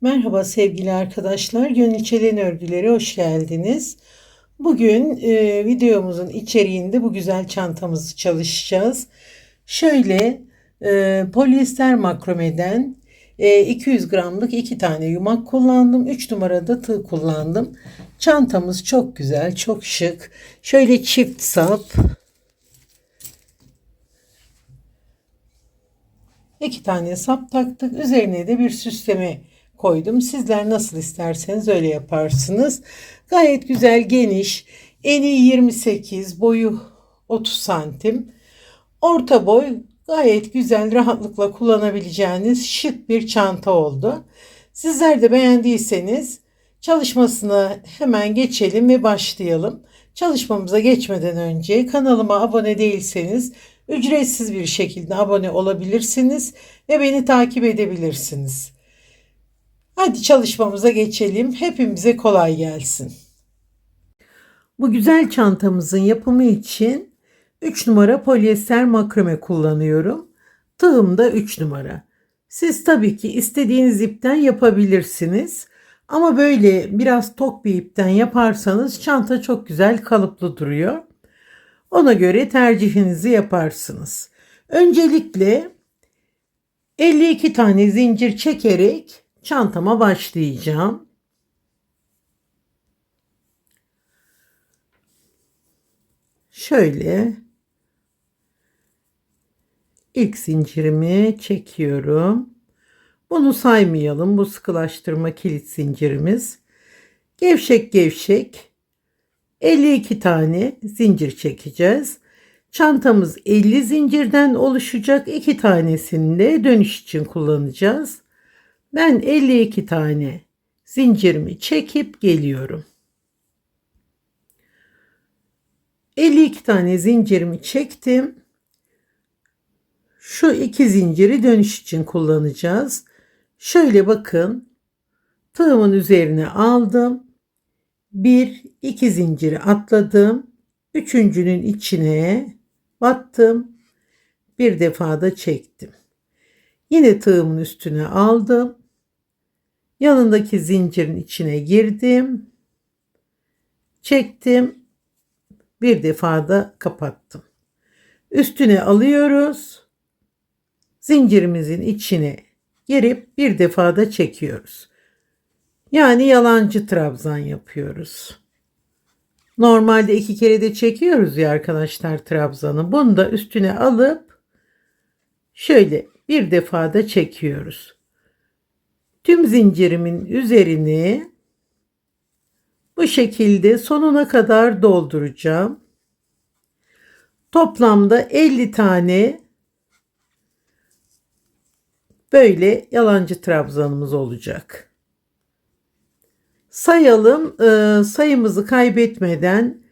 Merhaba sevgili arkadaşlar. Gönül Çelen Örgüleri hoş geldiniz. Bugün e, videomuzun içeriğinde bu güzel çantamızı çalışacağız. Şöyle e, polyester makromeden e, 200 gramlık iki tane yumak kullandım. 3 numarada tığ kullandım. Çantamız çok güzel, çok şık. Şöyle çift sap. İki tane sap taktık. Üzerine de bir süsleme koydum. Sizler nasıl isterseniz öyle yaparsınız. Gayet güzel, geniş. Eni 28, boyu 30 santim. Orta boy gayet güzel, rahatlıkla kullanabileceğiniz şık bir çanta oldu. Sizler de beğendiyseniz çalışmasına hemen geçelim ve başlayalım. Çalışmamıza geçmeden önce kanalıma abone değilseniz ücretsiz bir şekilde abone olabilirsiniz ve beni takip edebilirsiniz. Hadi çalışmamıza geçelim. Hepimize kolay gelsin. Bu güzel çantamızın yapımı için 3 numara polyester makrame kullanıyorum. Tığım da 3 numara. Siz tabii ki istediğiniz ipten yapabilirsiniz. Ama böyle biraz tok bir ipten yaparsanız çanta çok güzel kalıplı duruyor. Ona göre tercihinizi yaparsınız. Öncelikle 52 tane zincir çekerek çantama başlayacağım. Şöyle ilk zincirimi çekiyorum. Bunu saymayalım. Bu sıkılaştırma kilit zincirimiz. Gevşek gevşek 52 tane zincir çekeceğiz. Çantamız 50 zincirden oluşacak. 2 tanesini de dönüş için kullanacağız. Ben 52 tane zincirimi çekip geliyorum. 52 tane zincirimi çektim. Şu iki zinciri dönüş için kullanacağız. Şöyle bakın. Tığımın üzerine aldım. Bir, iki zinciri atladım. Üçüncünün içine battım. Bir defa da çektim. Yine tığımın üstüne aldım. Yanındaki zincirin içine girdim. Çektim. Bir defa da kapattım. Üstüne alıyoruz. Zincirimizin içine girip bir defa da çekiyoruz. Yani yalancı trabzan yapıyoruz. Normalde iki kere de çekiyoruz ya arkadaşlar trabzanı. Bunu da üstüne alıp şöyle bir defa da çekiyoruz. Tüm zincirimin üzerini bu şekilde sonuna kadar dolduracağım. Toplamda 50 tane böyle yalancı trabzanımız olacak. Sayalım e, sayımızı kaybetmeden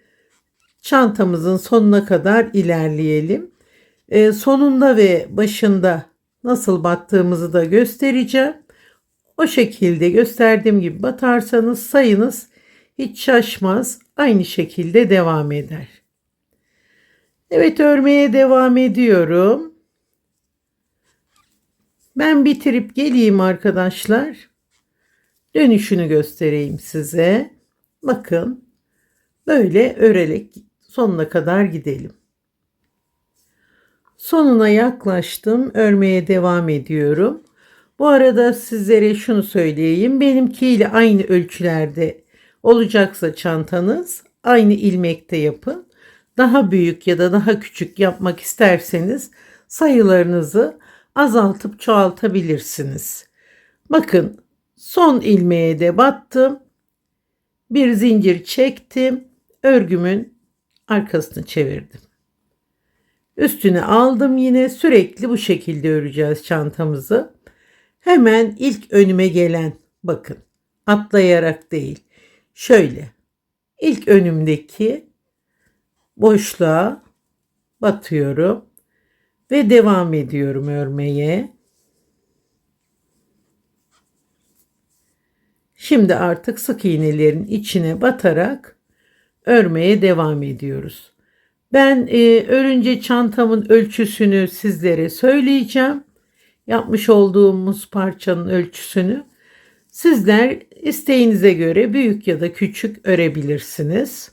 çantamızın sonuna kadar ilerleyelim. E, sonunda ve başında nasıl battığımızı da göstereceğim. O şekilde gösterdiğim gibi batarsanız sayınız hiç şaşmaz. Aynı şekilde devam eder. Evet örmeye devam ediyorum. Ben bitirip geleyim arkadaşlar. Dönüşünü göstereyim size. Bakın böyle örerek sonuna kadar gidelim. Sonuna yaklaştım. Örmeye devam ediyorum. Bu arada sizlere şunu söyleyeyim. Benimkiyle aynı ölçülerde olacaksa çantanız aynı ilmekte yapın. Daha büyük ya da daha küçük yapmak isterseniz sayılarınızı azaltıp çoğaltabilirsiniz. Bakın son ilmeğe de battım. Bir zincir çektim. Örgümün arkasını çevirdim. Üstüne aldım yine sürekli bu şekilde öreceğiz çantamızı. Hemen ilk önüme gelen bakın atlayarak değil. Şöyle ilk önümdeki boşluğa batıyorum ve devam ediyorum örmeye. Şimdi artık sık iğnelerin içine batarak örmeye devam ediyoruz. Ben e, örünce çantamın ölçüsünü sizlere söyleyeceğim. Yapmış olduğumuz parçanın ölçüsünü. Sizler isteğinize göre büyük ya da küçük örebilirsiniz.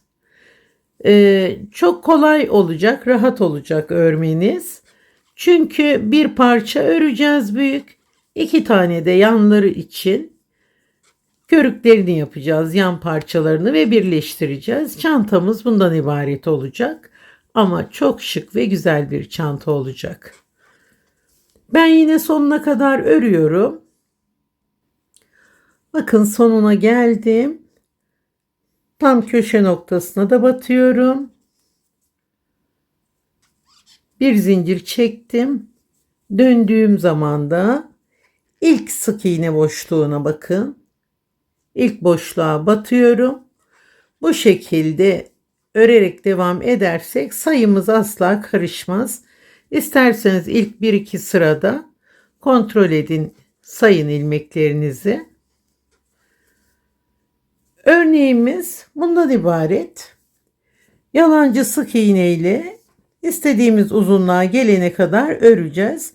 Ee, çok kolay olacak, rahat olacak örmeniz. Çünkü bir parça öreceğiz büyük, iki tane de yanları için körüklerini yapacağız, yan parçalarını ve birleştireceğiz. Çantamız bundan ibaret olacak ama çok şık ve güzel bir çanta olacak. Ben yine sonuna kadar örüyorum. Bakın sonuna geldim. Tam köşe noktasına da batıyorum. Bir zincir çektim. Döndüğüm zaman da ilk sık iğne boşluğuna bakın. İlk boşluğa batıyorum. Bu şekilde örerek devam edersek sayımız asla karışmaz. İsterseniz ilk 1-2 sırada kontrol edin sayın ilmeklerinizi. Örneğimiz bundan ibaret. Yalancı sık iğne ile istediğimiz uzunluğa gelene kadar öreceğiz.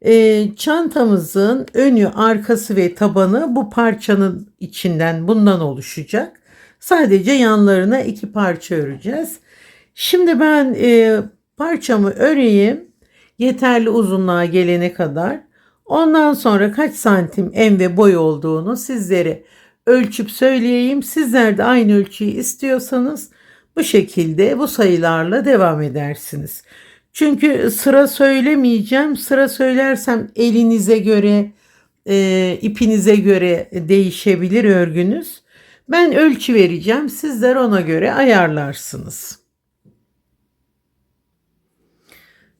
E, çantamızın önü, arkası ve tabanı bu parçanın içinden bundan oluşacak. Sadece yanlarına iki parça öreceğiz. Şimdi ben e, parçamı öreyim yeterli uzunluğa gelene kadar. Ondan sonra kaç santim en ve boy olduğunu sizlere ölçüp söyleyeyim. Sizler de aynı ölçüyü istiyorsanız bu şekilde bu sayılarla devam edersiniz. Çünkü sıra söylemeyeceğim. Sıra söylersem elinize göre, e, ipinize göre değişebilir örgünüz. Ben ölçü vereceğim. Sizler ona göre ayarlarsınız.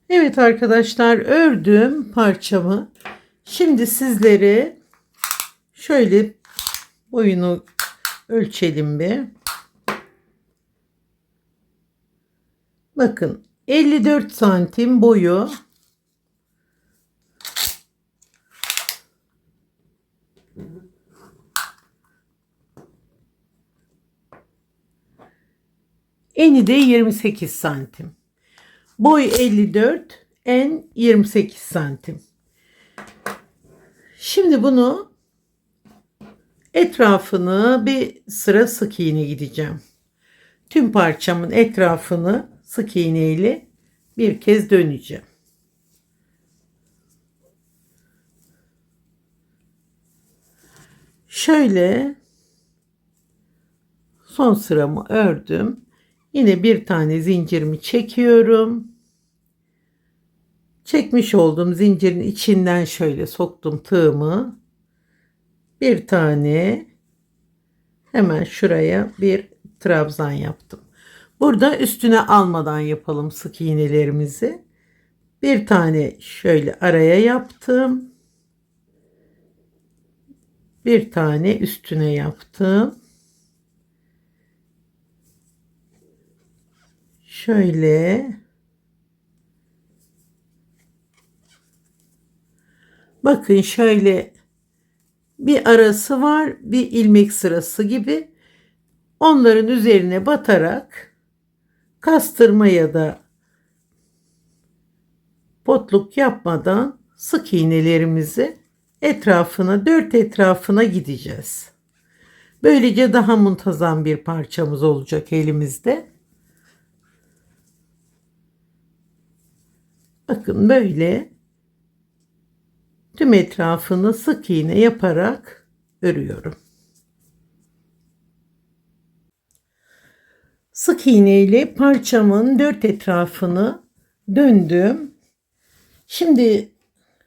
Evet arkadaşlar ördüm parçamı. Şimdi sizlere şöyle boyunu ölçelim bir. Bakın 54 santim boyu. Eni de 28 santim. Boy 54, en 28 santim. Şimdi bunu etrafını bir sıra sık iğne gideceğim. Tüm parçamın etrafını sık iğne ile bir kez döneceğim. Şöyle son sıramı ördüm. Yine bir tane zincirimi çekiyorum. Çekmiş olduğum zincirin içinden şöyle soktum tığımı. Bir tane hemen şuraya bir trabzan yaptım. Burada üstüne almadan yapalım sık iğnelerimizi. Bir tane şöyle araya yaptım. Bir tane üstüne yaptım. Şöyle Bakın şöyle bir arası var, bir ilmek sırası gibi. Onların üzerine batarak kastırma ya da potluk yapmadan sık iğnelerimizi etrafına, dört etrafına gideceğiz. Böylece daha muntazam bir parçamız olacak elimizde. Bakın böyle tüm etrafını sık iğne yaparak örüyorum. Sık iğne ile parçamın dört etrafını döndüm. Şimdi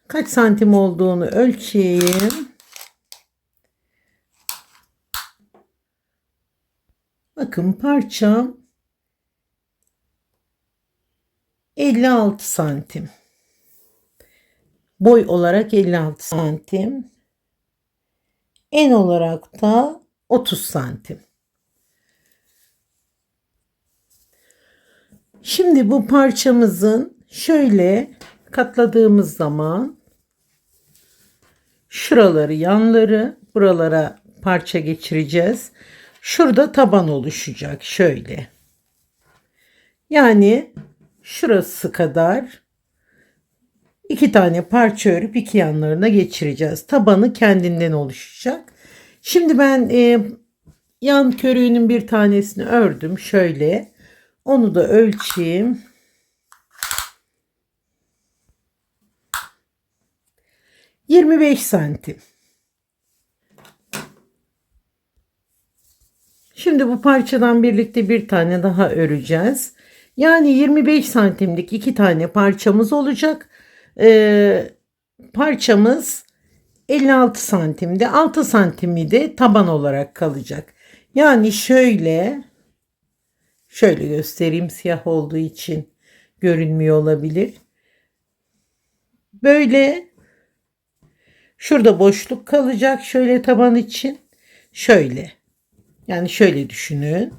kaç santim olduğunu ölçeyim. Bakın parçam 56 santim. Boy olarak 56 santim. En olarak da 30 santim. Şimdi bu parçamızın şöyle katladığımız zaman şuraları yanları buralara parça geçireceğiz. Şurada taban oluşacak şöyle. Yani şurası kadar iki tane parça örüp iki yanlarına geçireceğiz. Tabanı kendinden oluşacak. Şimdi ben e, yan körüğünün bir tanesini ördüm. Şöyle. Onu da ölçeyim. Yirmi beş santim. Şimdi bu parçadan birlikte bir tane daha öreceğiz. Yani 25 santimlik iki tane parçamız olacak. Ee, parçamız 56 santimde 6 santimi de taban olarak kalacak. Yani şöyle şöyle göstereyim siyah olduğu için görünmüyor olabilir. Böyle şurada boşluk kalacak şöyle taban için. Şöyle. Yani şöyle düşünün.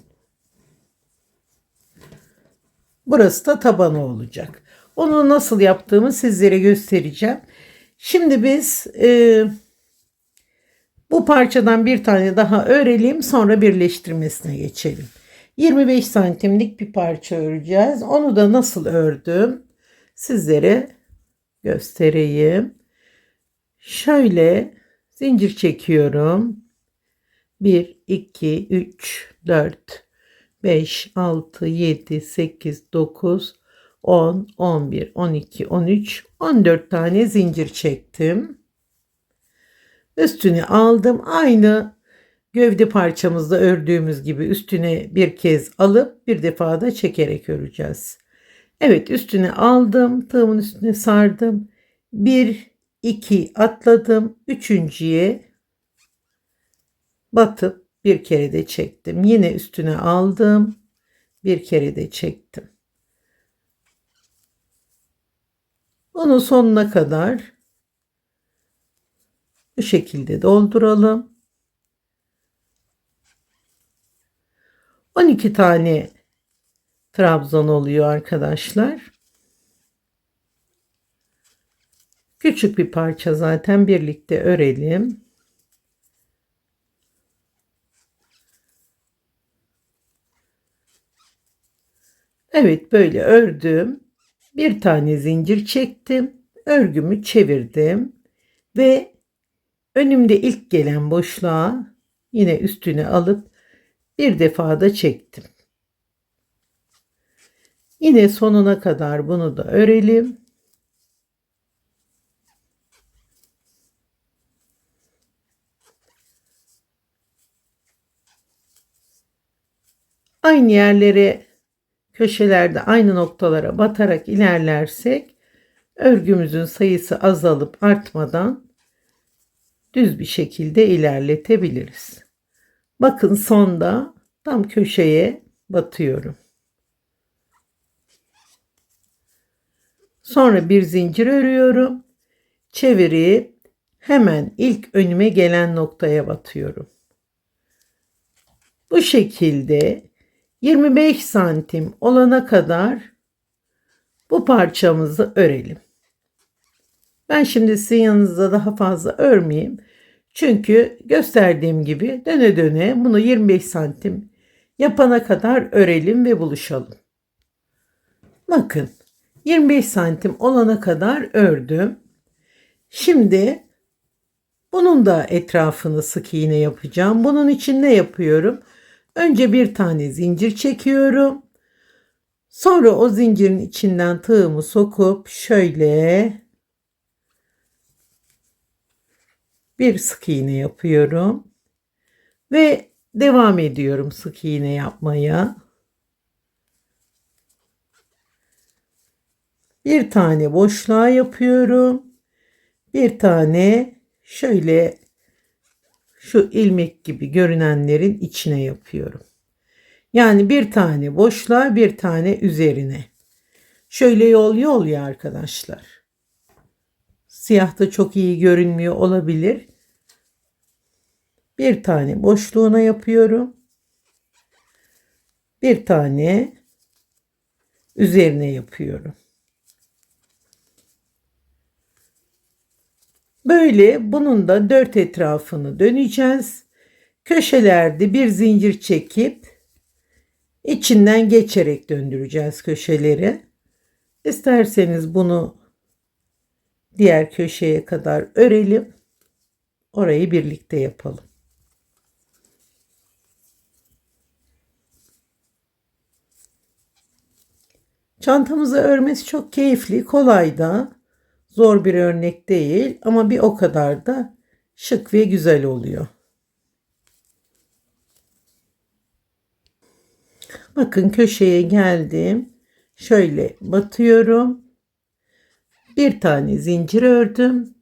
Burası da tabanı olacak. Onu nasıl yaptığımı sizlere göstereceğim. Şimdi biz e, bu parçadan bir tane daha örelim sonra birleştirmesine geçelim. 25 santimlik bir parça öreceğiz. Onu da nasıl ördüm sizlere göstereyim. Şöyle zincir çekiyorum. 1, 2, 3, 4, 5, 6, 7, 8, 9, 10, 11, 12, 13, 14 tane zincir çektim. Üstüne aldım. Aynı gövde parçamızda ördüğümüz gibi üstüne bir kez alıp bir defa da çekerek öreceğiz. Evet üstüne aldım. Tığımın üstüne sardım. 1, 2 atladım. Üçüncüye batıp bir kere de çektim. Yine üstüne aldım. Bir kere de çektim. Onu sonuna kadar bu şekilde dolduralım. 12 tane trabzan oluyor arkadaşlar. Küçük bir parça zaten birlikte örelim. Evet böyle ördüm. Bir tane zincir çektim. Örgümü çevirdim. Ve önümde ilk gelen boşluğa yine üstüne alıp bir defa da çektim. Yine sonuna kadar bunu da örelim. Aynı yerlere köşelerde aynı noktalara batarak ilerlersek örgümüzün sayısı azalıp artmadan düz bir şekilde ilerletebiliriz. Bakın sonda tam köşeye batıyorum. Sonra bir zincir örüyorum. Çevirip hemen ilk önüme gelen noktaya batıyorum. Bu şekilde 25 santim olana kadar bu parçamızı örelim. Ben şimdi sizin yanınızda daha fazla örmeyeyim. Çünkü gösterdiğim gibi döne döne bunu 25 santim yapana kadar örelim ve buluşalım. Bakın 25 santim olana kadar ördüm. Şimdi bunun da etrafını sık iğne yapacağım. Bunun için ne yapıyorum? Önce bir tane zincir çekiyorum. Sonra o zincirin içinden tığımı sokup şöyle bir sık iğne yapıyorum. Ve devam ediyorum sık iğne yapmaya. Bir tane boşluğa yapıyorum. Bir tane şöyle şu ilmek gibi görünenlerin içine yapıyorum. Yani bir tane boşluğa bir tane üzerine. Şöyle yol yol ya arkadaşlar. Siyahta çok iyi görünmüyor olabilir. Bir tane boşluğuna yapıyorum. Bir tane üzerine yapıyorum. Böyle bunun da dört etrafını döneceğiz. Köşelerde bir zincir çekip içinden geçerek döndüreceğiz köşeleri. İsterseniz bunu Diğer köşeye kadar örelim. Orayı birlikte yapalım. Çantamızı örmesi çok keyifli, kolay da. Zor bir örnek değil ama bir o kadar da şık ve güzel oluyor. Bakın köşeye geldim. Şöyle batıyorum. Bir tane zincir ördüm.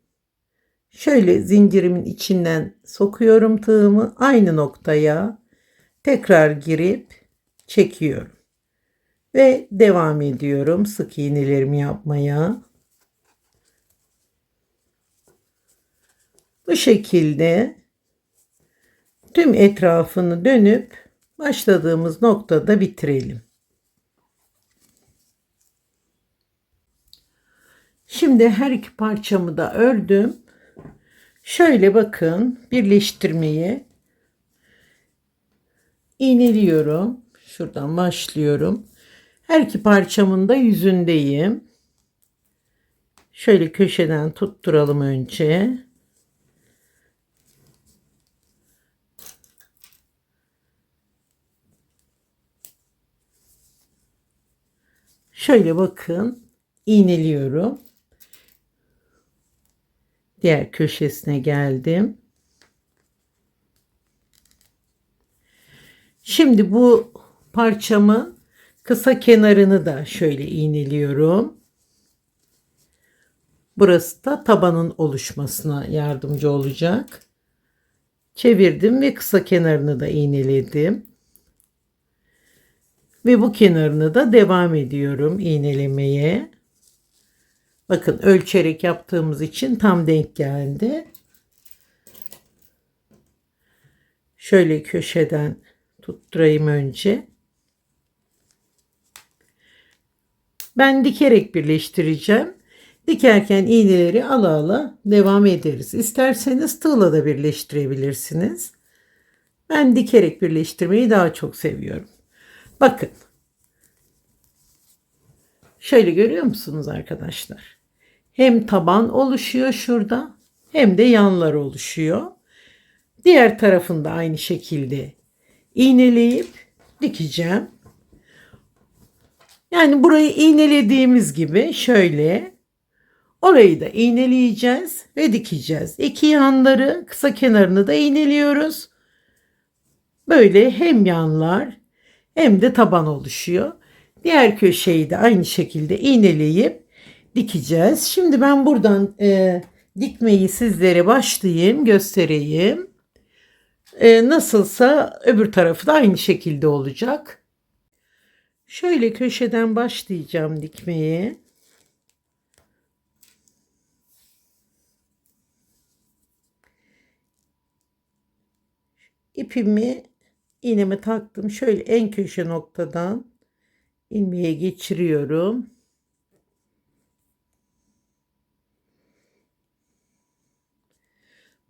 Şöyle zincirimin içinden sokuyorum tığımı aynı noktaya tekrar girip çekiyorum. Ve devam ediyorum sık iğnelerimi yapmaya. Bu şekilde tüm etrafını dönüp başladığımız noktada bitirelim. Şimdi her iki parçamı da ördüm. Şöyle bakın birleştirmeyi iğneliyorum. Şuradan başlıyorum. Her iki parçamın da yüzündeyim. Şöyle köşeden tutturalım önce. Şöyle bakın iğneliyorum. Diğer köşesine geldim. Şimdi bu parçamı kısa kenarını da şöyle iğneliyorum. Burası da tabanın oluşmasına yardımcı olacak. Çevirdim ve kısa kenarını da iğneledim. Ve bu kenarını da devam ediyorum iğnelemeye. Bakın ölçerek yaptığımız için tam denk geldi. Şöyle köşeden tutturayım önce. Ben dikerek birleştireceğim. Dikerken iğneleri ala ala devam ederiz. İsterseniz tığla da birleştirebilirsiniz. Ben dikerek birleştirmeyi daha çok seviyorum. Bakın. Şöyle görüyor musunuz arkadaşlar? Hem taban oluşuyor şurada hem de yanlar oluşuyor. Diğer tarafında aynı şekilde iğneleyip dikeceğim. Yani burayı iğnelediğimiz gibi şöyle orayı da iğneleyeceğiz ve dikeceğiz. İki yanları kısa kenarını da iğneliyoruz. Böyle hem yanlar hem de taban oluşuyor. Diğer köşeyi de aynı şekilde iğneleyip dikeceğiz. Şimdi ben buradan e, dikmeyi sizlere başlayayım, göstereyim. E, nasılsa öbür tarafı da aynı şekilde olacak. Şöyle köşeden başlayacağım dikmeye. İpimi iğnemi taktım. Şöyle en köşe noktadan ilmeğe geçiriyorum.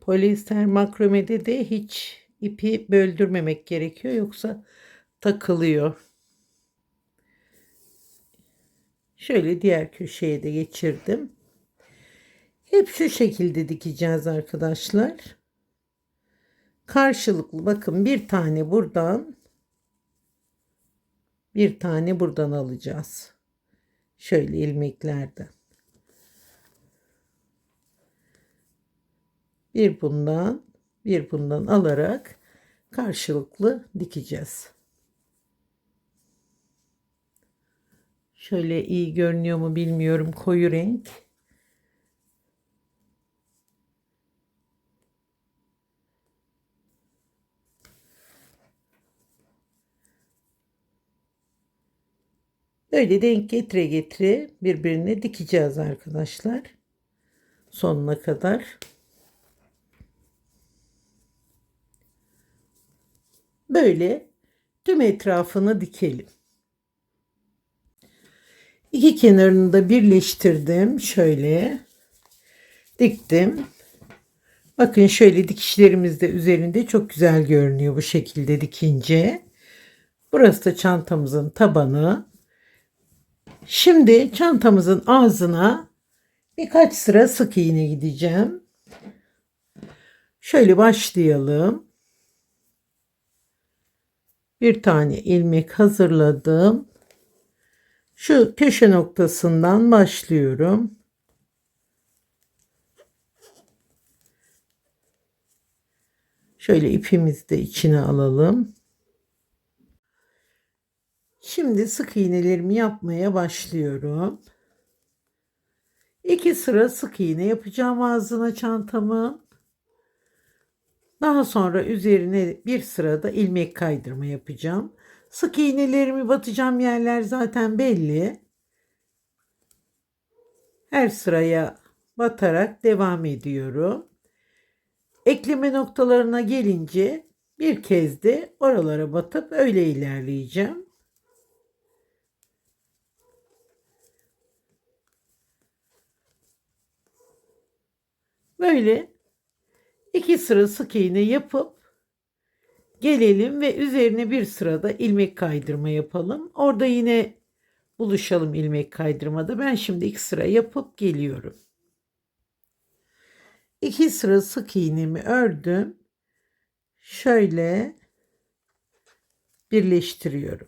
Polyester makromede de hiç ipi böldürmemek gerekiyor yoksa takılıyor. Şöyle diğer köşeye de geçirdim. Hep şu şekilde dikeceğiz arkadaşlar. Karşılıklı bakın bir tane buradan bir tane buradan alacağız. Şöyle ilmeklerden. Bir bundan bir bundan alarak karşılıklı dikeceğiz. Şöyle iyi görünüyor mu bilmiyorum koyu renk. Böyle denk getire getire birbirine dikeceğiz arkadaşlar. Sonuna kadar. Böyle tüm etrafını dikelim. İki kenarını da birleştirdim. Şöyle diktim. Bakın şöyle dikişlerimiz de üzerinde çok güzel görünüyor bu şekilde dikince. Burası da çantamızın tabanı. Şimdi çantamızın ağzına birkaç sıra sık iğne gideceğim. Şöyle başlayalım. Bir tane ilmek hazırladım. Şu köşe noktasından başlıyorum. Şöyle ipimizi de içine alalım. Şimdi sık iğnelerimi yapmaya başlıyorum. İki sıra sık iğne yapacağım ağzına çantamın. Daha sonra üzerine bir sırada ilmek kaydırma yapacağım. Sık iğnelerimi batacağım yerler zaten belli. Her sıraya batarak devam ediyorum. Ekleme noktalarına gelince bir kez de oralara batıp öyle ilerleyeceğim. Böyle iki sıra sık iğne yapıp gelelim ve üzerine bir sırada ilmek kaydırma yapalım. Orada yine buluşalım ilmek kaydırmada. Ben şimdi iki sıra yapıp geliyorum. İki sıra sık iğnemi ördüm. Şöyle birleştiriyorum.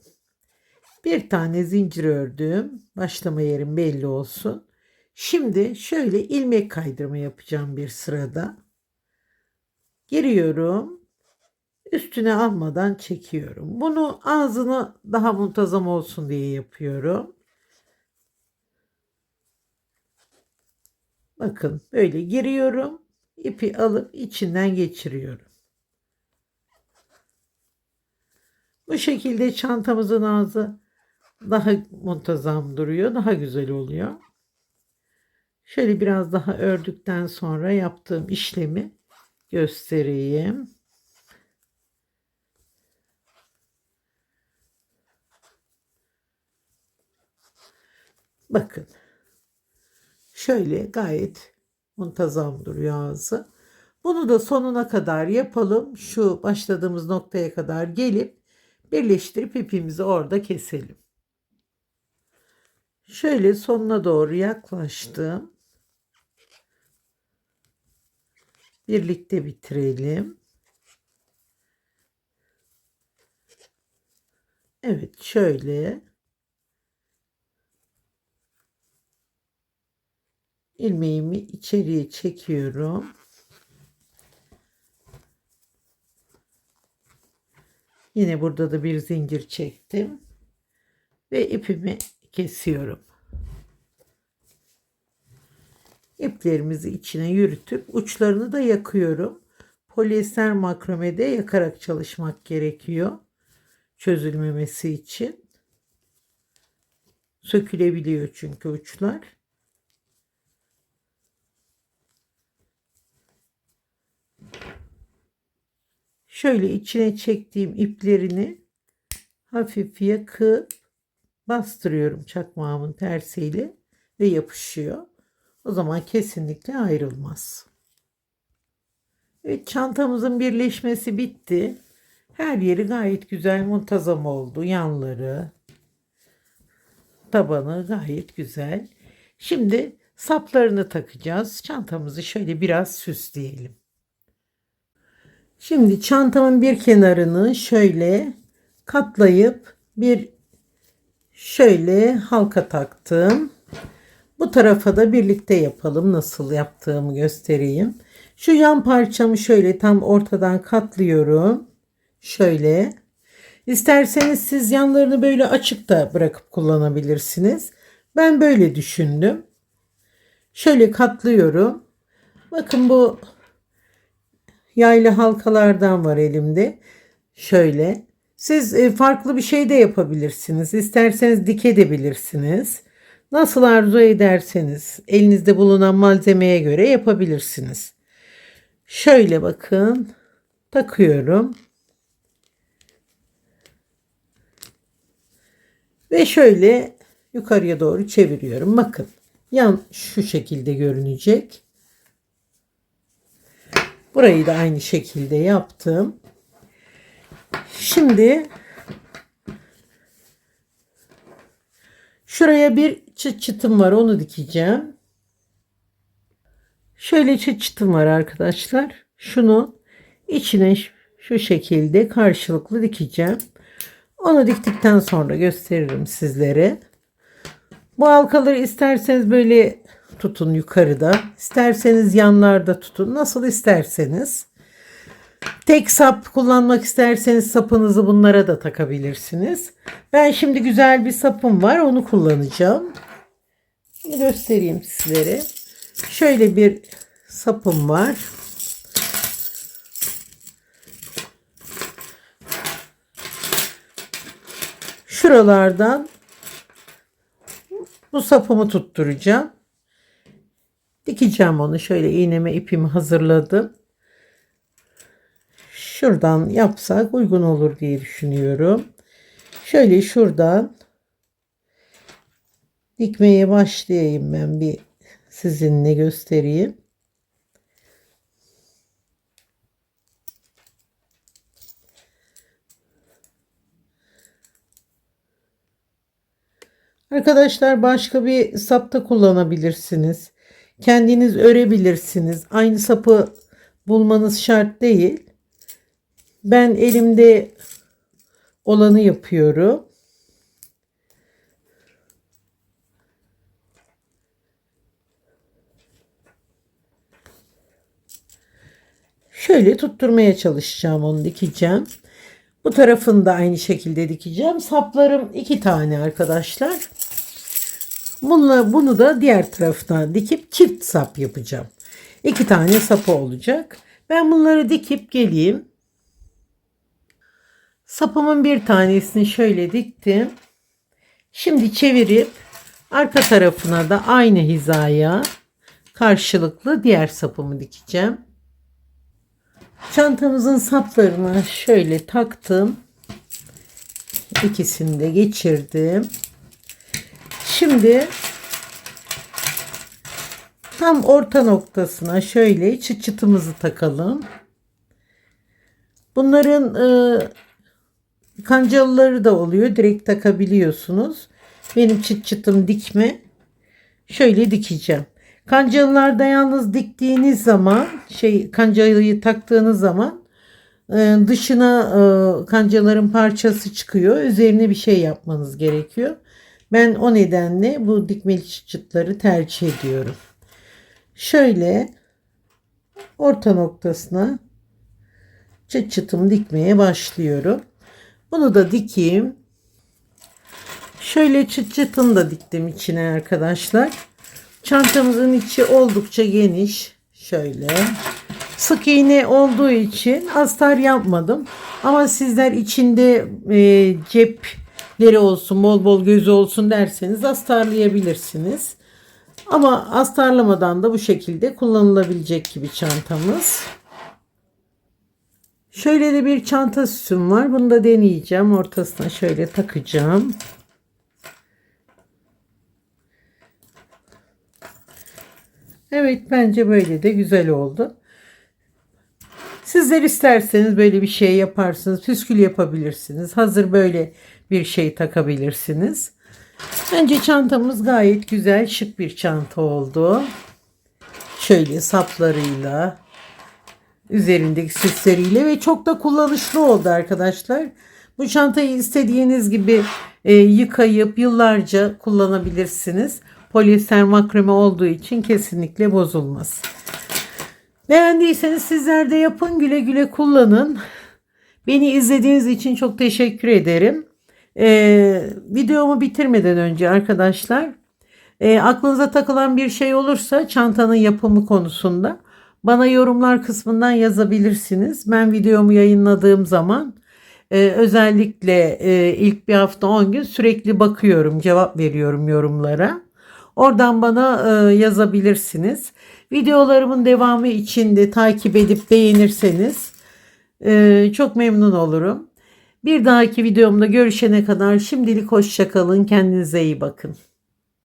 Bir tane zincir ördüm. Başlama yerim belli olsun. Şimdi şöyle ilmek kaydırma yapacağım bir sırada. Giriyorum. Üstüne almadan çekiyorum. Bunu ağzını daha muntazam olsun diye yapıyorum. Bakın böyle giriyorum. ipi alıp içinden geçiriyorum. Bu şekilde çantamızın ağzı daha muntazam duruyor. Daha güzel oluyor. Şöyle biraz daha ördükten sonra yaptığım işlemi göstereyim. Bakın. Şöyle gayet muntazam duruyor ağzı. Bunu da sonuna kadar yapalım. Şu başladığımız noktaya kadar gelip birleştirip ipimizi orada keselim. Şöyle sonuna doğru yaklaştım. Birlikte bitirelim. Evet şöyle. ilmeğimi içeriye çekiyorum. Yine burada da bir zincir çektim. Ve ipimi kesiyorum. İplerimizi içine yürütüp uçlarını da yakıyorum. Polyester makromede yakarak çalışmak gerekiyor. Çözülmemesi için. Sökülebiliyor çünkü uçlar. Şöyle içine çektiğim iplerini hafif yakıp bastırıyorum çakmağımın tersiyle ve yapışıyor. O zaman kesinlikle ayrılmaz. Evet çantamızın birleşmesi bitti. Her yeri gayet güzel muntazam oldu. Yanları, tabanı gayet güzel. Şimdi saplarını takacağız. Çantamızı şöyle biraz süsleyelim. Şimdi çantamın bir kenarını şöyle katlayıp bir şöyle halka taktım. Bu tarafa da birlikte yapalım. Nasıl yaptığımı göstereyim. Şu yan parçamı şöyle tam ortadan katlıyorum. Şöyle. İsterseniz siz yanlarını böyle açık da bırakıp kullanabilirsiniz. Ben böyle düşündüm. Şöyle katlıyorum. Bakın bu yaylı halkalardan var elimde. Şöyle. Siz e, farklı bir şey de yapabilirsiniz. İsterseniz dikebilirsiniz. Nasıl arzu ederseniz elinizde bulunan malzemeye göre yapabilirsiniz. Şöyle bakın. Takıyorum. Ve şöyle yukarıya doğru çeviriyorum. Bakın yan şu şekilde görünecek. Burayı da aynı şekilde yaptım. Şimdi şuraya bir çıt çıtım var onu dikeceğim. Şöyle çıt çıtım var arkadaşlar. Şunu içine şu şekilde karşılıklı dikeceğim. Onu diktikten sonra gösteririm sizlere. Bu halkaları isterseniz böyle tutun yukarıda. isterseniz yanlarda tutun. Nasıl isterseniz. Tek sap kullanmak isterseniz sapınızı bunlara da takabilirsiniz. Ben şimdi güzel bir sapım var. Onu kullanacağım. Bunu göstereyim sizlere. Şöyle bir sapım var. Şuralardan bu sapımı tutturacağım. Dikeceğim onu. Şöyle iğneme ipimi hazırladım. Şuradan yapsak uygun olur diye düşünüyorum. Şöyle şuradan dikmeye başlayayım ben bir sizinle göstereyim. Arkadaşlar başka bir sap da kullanabilirsiniz. Kendiniz örebilirsiniz. Aynı sapı bulmanız şart değil. Ben elimde olanı yapıyorum. Şöyle tutturmaya çalışacağım onu dikeceğim. Bu tarafını da aynı şekilde dikeceğim. Saplarım iki tane arkadaşlar. Bununla, bunu da diğer tarafına dikip çift sap yapacağım. İki tane sapı olacak. Ben bunları dikip geleyim. Sapımın bir tanesini şöyle diktim. Şimdi çevirip arka tarafına da aynı hizaya karşılıklı diğer sapımı dikeceğim. Çantamızın saplarını şöyle taktım. İkisini de geçirdim. Şimdi tam orta noktasına şöyle çıt çıtımızı takalım. Bunların e, kancalıları da oluyor. Direkt takabiliyorsunuz. Benim çıt çıtım dikme. Şöyle dikeceğim. Kancalılarda yalnız diktiğiniz zaman şey kancalıyı taktığınız zaman e, dışına e, kancaların parçası çıkıyor. Üzerine bir şey yapmanız gerekiyor. Ben o nedenle bu dikmeli çıt çıtları tercih ediyorum. Şöyle orta noktasına çıt çıtımı dikmeye başlıyorum. Bunu da dikeyim. Şöyle çıt çıtını da diktim içine arkadaşlar. Çantamızın içi oldukça geniş. Şöyle. Sık iğne olduğu için astar yapmadım. Ama sizler içinde e, cepleri olsun, bol bol gözü olsun derseniz astarlayabilirsiniz. Ama astarlamadan da bu şekilde kullanılabilecek gibi çantamız. Şöyle de bir çanta süsüm var. Bunu da deneyeceğim. Ortasına şöyle takacağım. Evet bence böyle de güzel oldu. Sizler isterseniz böyle bir şey yaparsınız. Püskül yapabilirsiniz. Hazır böyle bir şey takabilirsiniz. Bence çantamız gayet güzel şık bir çanta oldu. Şöyle saplarıyla üzerindeki süsleriyle ve çok da kullanışlı oldu arkadaşlar. Bu çantayı istediğiniz gibi e, yıkayıp yıllarca kullanabilirsiniz. Polyester makrame olduğu için kesinlikle bozulmaz. Beğendiyseniz sizler de yapın güle güle kullanın. Beni izlediğiniz için çok teşekkür ederim. Ee, videomu bitirmeden önce arkadaşlar e, aklınıza takılan bir şey olursa çantanın yapımı konusunda bana yorumlar kısmından yazabilirsiniz. Ben videomu yayınladığım zaman e, özellikle e, ilk bir hafta 10 gün sürekli bakıyorum cevap veriyorum yorumlara. Oradan bana e, yazabilirsiniz. Videolarımın devamı için de takip edip beğenirseniz e, çok memnun olurum. Bir dahaki videomda görüşene kadar şimdilik hoşçakalın. Kendinize iyi bakın.